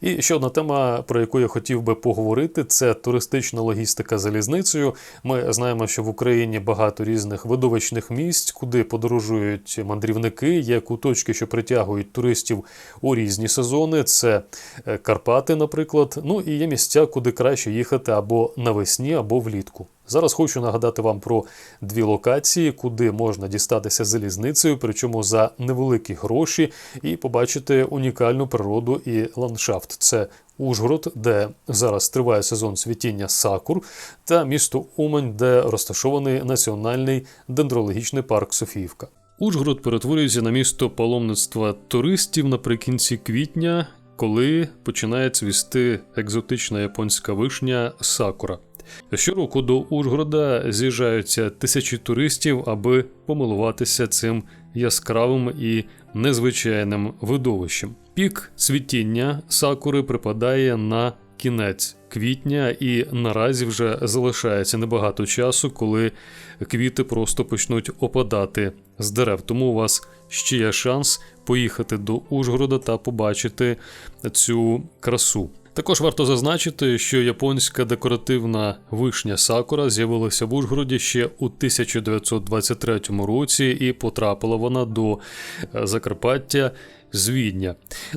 І ще одна тема, про яку я хотів би поговорити, це туристична логістика залізницею. Ми знаємо, що в Україні багато різних видовищних місць, куди подорожують мандрівники. Є куточки, що притягують туристів у різні сезони. Це е, Карпати, наприклад. Ну і є місця, куди краще їхати або навесні, або влітку. Зараз хочу нагадати вам про дві локації, куди можна дістатися залізницею, причому за невеликі гроші, і побачити унікальну природу і ландшафт. Це Ужгород, де зараз триває сезон світіння сакур, та місто Умань, де розташований національний дендрологічний парк Софіївка. Ужгород перетворюється на місто паломництва туристів наприкінці квітня, коли починає цвісти екзотична японська вишня сакура. Щороку до Ужгорода з'їжджаються тисячі туристів, аби помилуватися цим яскравим і незвичайним видовищем. Пік цвітіння сакури припадає на кінець квітня, і наразі вже залишається небагато часу, коли квіти просто почнуть опадати з дерев. Тому у вас ще є шанс поїхати до Ужгорода та побачити цю красу. Також варто зазначити, що японська декоративна вишня сакура з'явилася в Ужгороді ще у 1923 році і потрапила вона до е, Закарпаття з.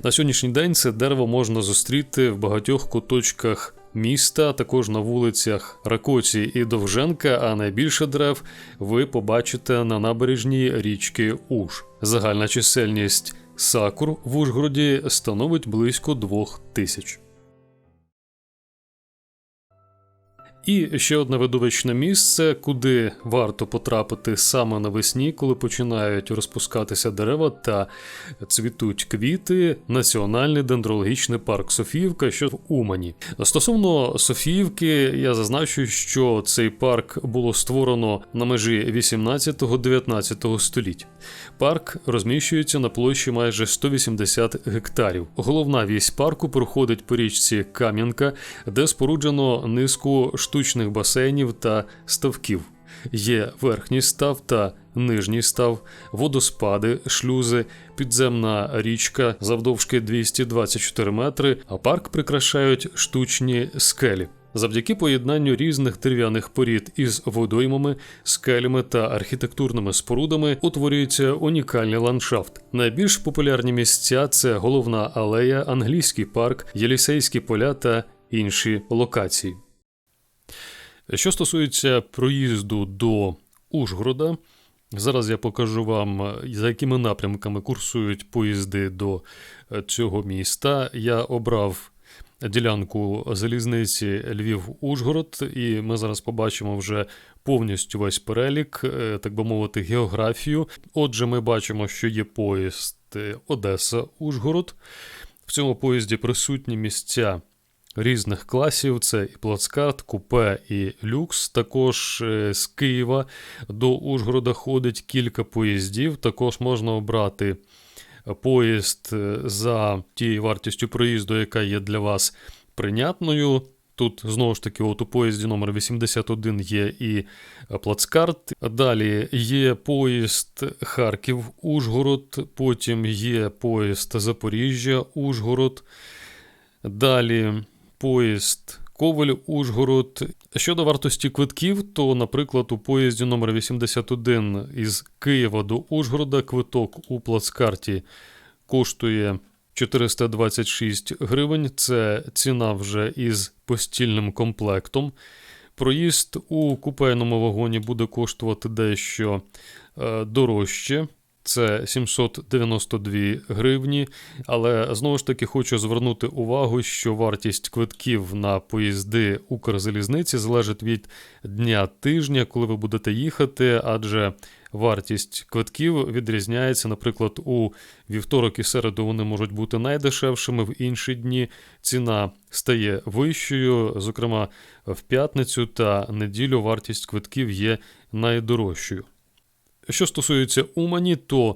На сьогоднішній день це дерево можна зустріти в багатьох куточках. Міста також на вулицях Ракоці і Довженка, а найбільше дерев ви побачите на набережній річки Уж. Загальна чисельність сакур в Ужгороді становить близько двох тисяч. І ще одне видовищне місце, куди варто потрапити саме навесні, коли починають розпускатися дерева та цвітуть квіти. Національний дендрологічний парк Софіївка, що в Умані. Стосовно Софіївки, я зазначу, що цей парк було створено на межі 18-19 століть. Парк розміщується на площі майже 180 гектарів. Головна вісь парку проходить по річці Кам'янка, де споруджено низку штучних басейнів та ставків. Є верхній став та нижній став, водоспади, шлюзи, підземна річка завдовжки 224 метри, а парк прикрашають штучні скелі. Завдяки поєднанню різних дерев'яних порід із водоймами, скелями та архітектурними спорудами утворюється унікальний ландшафт. Найбільш популярні місця це головна алея, англійський парк, Єлісейські поля та інші локації. Що стосується проїзду до Ужгорода, зараз я покажу вам, за якими напрямками курсують поїзди до цього міста. Я обрав ділянку залізниці Львів-Ужгород, і ми зараз побачимо вже повністю весь перелік, е, так би мовити, географію. Отже, ми бачимо, що є поїзд Одеса-Ужгород. В цьому поїзді присутні місця. Різних класів це і плацкарт, купе і люкс. Також е, з Києва до Ужгорода ходить кілька поїздів. Також можна обрати поїзд е, за тією вартістю проїзду, яка є для вас прийнятною. Тут знову ж таки, от у поїзді номер 81 є і плацкарт. Далі є поїзд Харків-Ужгород, потім є поїзд Запоріжжя-Ужгород. Далі поїзд Коваль Ужгород. Щодо вартості квитків, то, наприклад, у поїзді номер 81 із Києва до Ужгорода квиток у плацкарті коштує 426 гривень. Це ціна вже із постільним комплектом. Проїзд у купейному вагоні буде коштувати дещо е, дорожче. Це 792 гривні, але знову ж таки хочу звернути увагу, що вартість квитків на поїзди Укрзалізниці залежить від дня тижня, коли ви будете їхати, адже вартість квитків відрізняється. Наприклад, у вівторок і середу вони можуть бути найдешевшими, в інші дні ціна стає вищою. Зокрема, в п'ятницю та неділю вартість квитків є найдорожчою. Що стосується Умані, то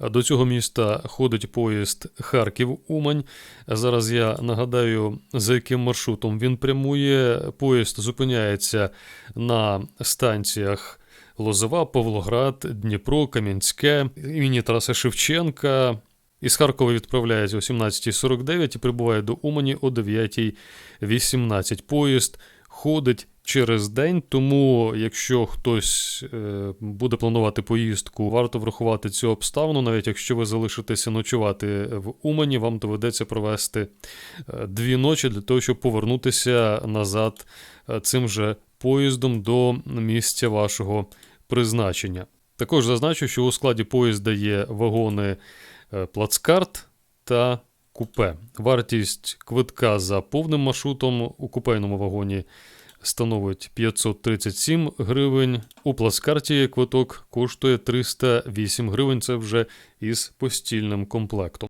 до цього міста ходить поїзд Харків-Умань. Зараз я нагадаю, за яким маршрутом він прямує. Поїзд зупиняється на станціях Лозова, Павлоград, Дніпро, Кам'янське, імені Тараса Шевченка. Із Харкова відправляється о 17.49 і прибуває до Умані о 9.18. Поїзд ходить через день, тому якщо хтось е, буде планувати поїздку, варто врахувати цю обставину. Навіть якщо ви залишитеся ночувати в Умані, вам доведеться провести е, дві ночі для того, щоб повернутися назад е, цим же поїздом до місця вашого призначення. Також зазначу, що у складі поїзда є вагони плацкарт та купе. Вартість квитка за повним маршрутом у купейному вагоні становить 537 гривень. У плацкарті квиток коштує 308 гривень. Це вже із постільним комплектом.